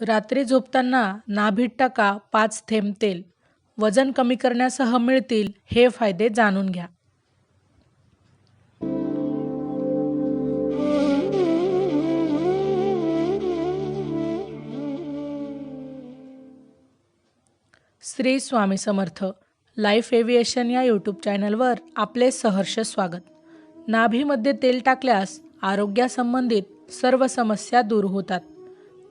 रात्री झोपताना नाभीत टाका पाच थेंब तेल. वजन कमी करण्यासह मिळतील हे फायदे जाणून घ्या. श्री स्वामी समर्थ लाईफ एव्हिएशन या यूट्यूब चॅनलवर आपले सहर्ष स्वागत. नाभीमध्ये तेल टाकल्यास आरोग्यासंबंधित सर्व समस्या दूर होतात.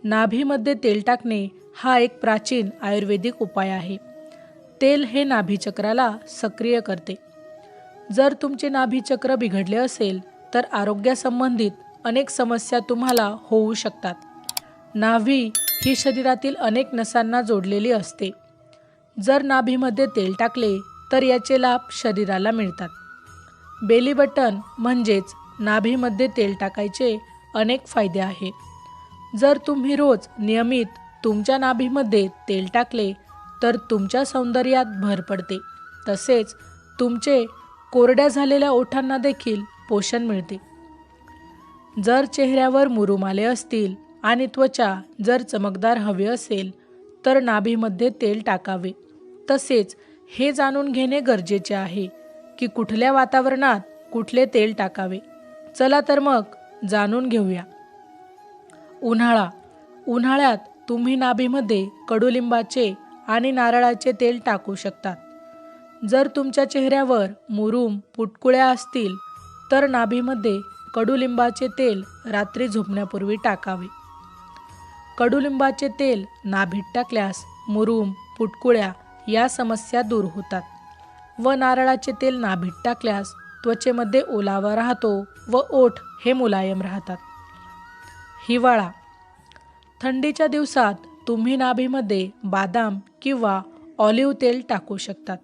नाभीमध्ये तेल टाकणे हा एक प्राचीन आयुर्वेदिक उपाय आहे. तेल हे नाभीचक्राला सक्रिय करते. जर तुमचे नाभीचक्र बिघडले असेल तर आरोग्यासंबंधित अनेक समस्या तुम्हाला होऊ शकतात. नाभी ही शरीरातील अनेक नसांना जोडलेली असते. जर नाभीमध्ये तेल टाकले तर याचे लाभ शरीराला मिळतात. बेली बटन म्हणजेच नाभीमध्ये तेल टाकायचे अनेक फायदे आहेत जर तुम्ही रोज नियमित तुमच्या नाभीमध्ये तेल टाकले तर तुमच्या सौंदर्यात भर पडते. तसेच तुमचे कोरड्या झालेल्या ओठांना देखील पोषण मिळते. जर चेहऱ्यावर मुरुम आले असतील आणि त्वचा जर चमकदार हवी असेल तर नाभीमध्ये तेल टाकावे. तसेच हे जाणून घेणे गरजेचे आहे की कुठल्या वातावरणात कुठले तेल टाकावे. चला तर मग जाणून घेऊया. उन्हाळा. उन्हाळ्यात तुम्ही नाभीमध्ये कडुलिंबाचे आणि नारळाचे तेल टाकू शकतात. जर तुमच्या चेहऱ्यावर मुरूम पुटकुळ्या असतील तर नाभीमध्ये कडुलिंबाचे तेल रात्री झोपण्यापूर्वी टाकावे. कडुलिंबाचे तेल नाभीत टाकल्यास मुरूम पुटकुळ्या या समस्या दूर होतात व नारळाचे तेल नाभीत टाकल्यास त्वचेमध्ये ओलावा राहतो व ओठ हे मुलायम राहतात. हिवाळा. थंडीच्या दिवसात तुम्ही नाभीमध्ये बादाम किंवा ऑलिव्ह तेल टाकू शकतात.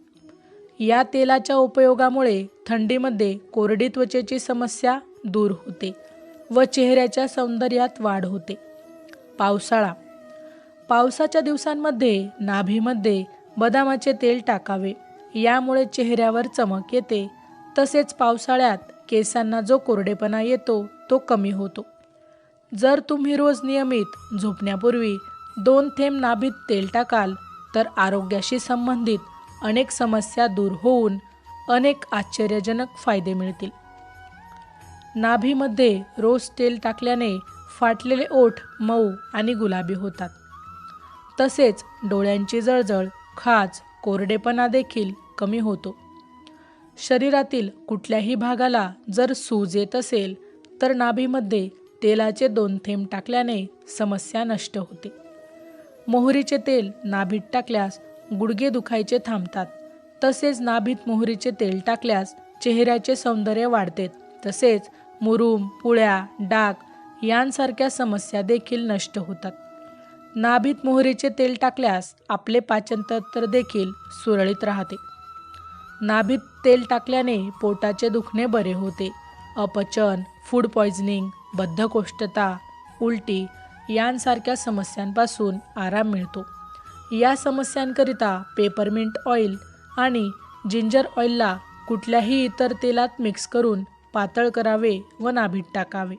या तेलाच्या उपयोगामुळे थंडीमध्ये कोरडी त्वचेची समस्या दूर होते व चेहऱ्याच्या सौंदर्यात वाढ होते. पावसाळा. पावसाच्या दिवसांमध्ये नाभीमध्ये बदामाचे तेल टाकावे. यामुळे चेहऱ्यावर चमक येते. तसेच पावसाळ्यात केसांना जो कोरडेपणा येतो तो कमी होतो. जर तुम्ही रोज नियमित झोपण्यापूर्वी दोन थेंब नाभीत तेल टाकाल तर आरोग्याशी संबंधित अनेक समस्या दूर होऊन अनेक आश्चर्यजनक फायदे मिळतील. नाभीमध्ये रोज तेल टाकल्याने फाटलेले ओठ मऊ आणि गुलाबी होतात. तसेच डोळ्यांची जळजळ खाज कोरडेपणा देखील कमी होतो. शरीरातील कुठल्याही भागाला जर सूज येत असेल तर नाभीमध्ये तेलाचे दोन थेंब टाकल्याने समस्या नष्ट होते. मोहरीचे तेल नाभीत टाकल्यास गुडघे दुखायचे थांबतात. तसेच नाभीत मोहरीचे तेल टाकल्यास चेहऱ्याचे सौंदर्य वाढते. तसेच मुरूम पुळ्या डाग यांसारख्या समस्या देखील नष्ट होतात. नाभीत मोहरीचे तेल टाकल्यास आपले पाचनतंत्र देखील सुरळीत राहते. नाभीत तेल टाकल्याने पोटाचे दुखणे बरे होते. अपचन फूड पॉइझनिंग बद्धकोष्ठता उलटी यांसारख्या समस्यांपासून आराम मिळतो. या समस्यांकरिता पेपरमिंट ऑइल आणि जिंजर ऑइलला कुठल्याही इतर तेलात मिक्स करून पातळ करावे व नाभीत टाकावे.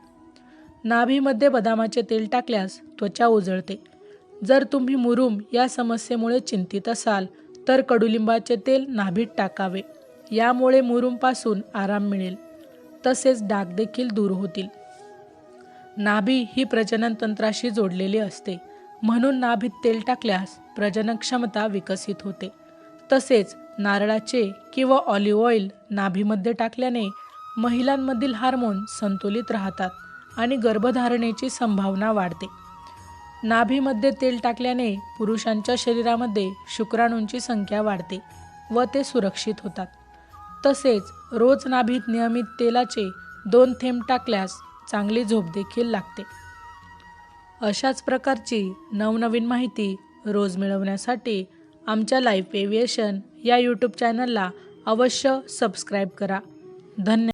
नाभीमध्ये बदामाचे तेल टाकल्यास त्वचा उजळते जर तुम्ही मुरूम या समस्येमुळे चिंतित असाल तर कडुलिंबाचे तेल नाभीत टाकावे. यामुळे मुरूमपासून आराम मिळेल. तसेच डाग देखील दूर होतील. नाभी ही प्रजनन तंत्राशी जोडलेली असते. म्हणून नाभीत तेल टाकल्यास प्रजनन क्षमता विकसित होते. तसेच नारळाचे किंवा ऑलिव्ह ऑइल नाभीमध्ये टाकल्याने महिलांमधील हार्मोन संतुलित राहतात आणि गर्भधारणेची संभावना वाढते. नाभीमध्ये तेल टाकल्याने पुरुषांच्या शरीरामध्ये शुक्राणूंची संख्या वाढते व ते सुरक्षित होतात. तसेच रोज नाभीत नियमित तेलाचे दोन थेंब टाकल्यास चांगली झोप देखील लागते. अशाच प्रकारची नवनवीन माहिती रोज मिळवण्यासाठी आमच्या लाईफ एव्हिएशन या यूट्यूब चॅनलला अवश्य सबस्क्राईब करा. धन्यवाद.